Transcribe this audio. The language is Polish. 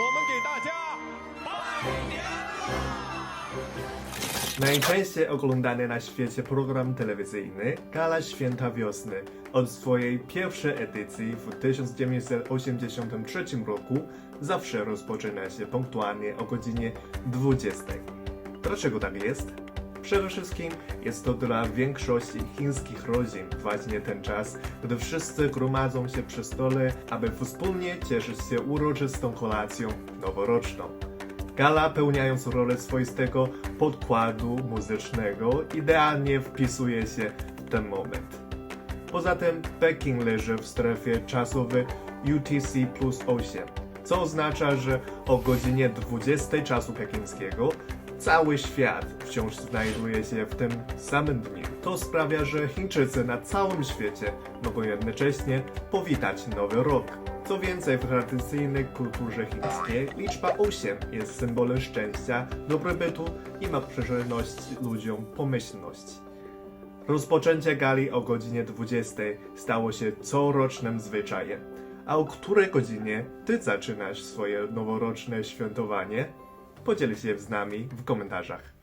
我们给大家拜年啦！Najczęściej oglądany na świecie program telewizyjny Gala Święta Wiosny od swojej pierwszej edycji w 1983 roku zawsze rozpoczyna się punktualnie o godzinie 20. Dlaczego tak jest? Przede wszystkim jest to dla większości chińskich rodzin właśnie ten czas, gdy wszyscy gromadzą się przy stole, aby wspólnie cieszyć się uroczystą kolacją noworoczną. Gala, pełniając rolę swoistego podkładu muzycznego, idealnie wpisuje się w ten moment. Poza tym Pekin leży w strefie czasowej UTC plus 8, co oznacza, że o godzinie 20 czasu pekińskiego cały świat wciąż znajduje się w tym samym dniu. To sprawia, że Chińczycy na całym świecie mogą jednocześnie powitać Nowy Rok. Co więcej, w tradycyjnej kulturze chińskiej liczba 8 jest symbolem szczęścia, dobrobytu i ma przyczyniać ludziom pomyślność. Rozpoczęcie gali o godzinie 20 stało się corocznym zwyczajem. A o której godzinie ty zaczynasz swoje noworoczne świętowanie? Podziel się z nami w komentarzach.